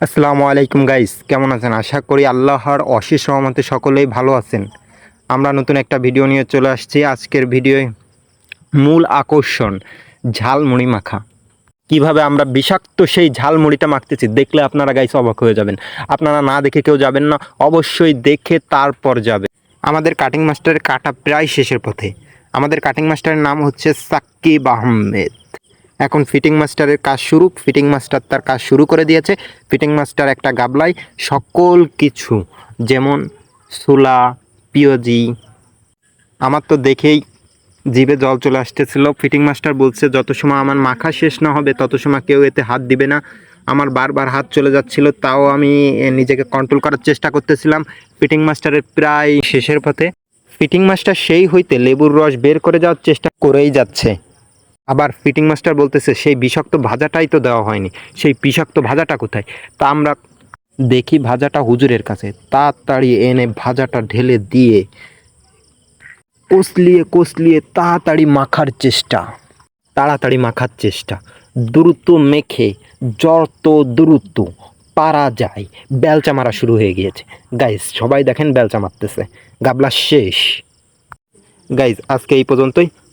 আসসালামু আলাইকুম গাইস কেমন আছেন? আশা করি আল্লাহর অশেষ রহমতে সকলেই ভালো আছেন। আমরা নতুন একটা ভিডিও নিয়ে চলে আসছি। আজকের ভিডিওয় মূল আকর্ষণ, ঝালমুড়ি মাখা। কীভাবে আমরা বিষাক্ত সেই ঝালমুড়িটা মাখতেছি দেখলে আপনারা গাইস অবাক হয়ে যাবেন। আপনারা না দেখে কেউ যাবেন না, অবশ্যই দেখে তারপর যাবে আমাদের কাটিং মাস্টারের কাটা প্রায় শেষের পথে। আমাদের কাটিং মাস্টারের নাম হচ্ছে সাক্কিব আহমেদ। এখন ফিটিং মাস্টারের কাজ শুরু ফিটিং মাস্টার তার কাজ শুরু করে দিয়েছে। ফিটিং মাস্টার একটা গাবলায় সকল কিছু, যেমন সুলা, পিওজি, আমার তো দেখেই জিভে জল চলে আসতেছিল। ফিটিং মাস্টার বলছে, যত সময় আমার মাখা শেষ না হবে, তত সময় কেউ এতে হাত দিবে না। আমার বারবার হাত চলে যাচ্ছিল, তাও আমি নিজেকে কন্ট্রোল করার চেষ্টা করতেছিলাম। ফিটিং মাস্টারের প্রায় শেষের পথে। ফিটিং মাস্টার সেই হইতে লেবুর রস বের করে যাওয়ার চেষ্টা করেই যাচ্ছে। আবার ফিটিং মাস্টার বলতেছে, সেই বিষাক্ত ভাজাটাই তো দেওয়া হয়নি। সেই বিষাক্ত ভাজাটা কোথায়? তা আমরা দেখি ভাজাটা হুজুরের কাছে। তাড়াতাড়ি এনে ভাজাটা ঢেলে দিয়ে কষলিয়ে কষলিয়ে তাড়াতাড়ি মাখার চেষ্টা। তাড়াতাড়ি মাখার চেষ্টা। দ্রুত মেখে, যত দ্রুত পারা যায়, বেলচা মারা শুরু হয়ে গিয়েছে। গাইস সবাই দেখেন বেলচা মারতেছে। গাবলা শেষ। গাইজ আজকে এই পর্যন্তই।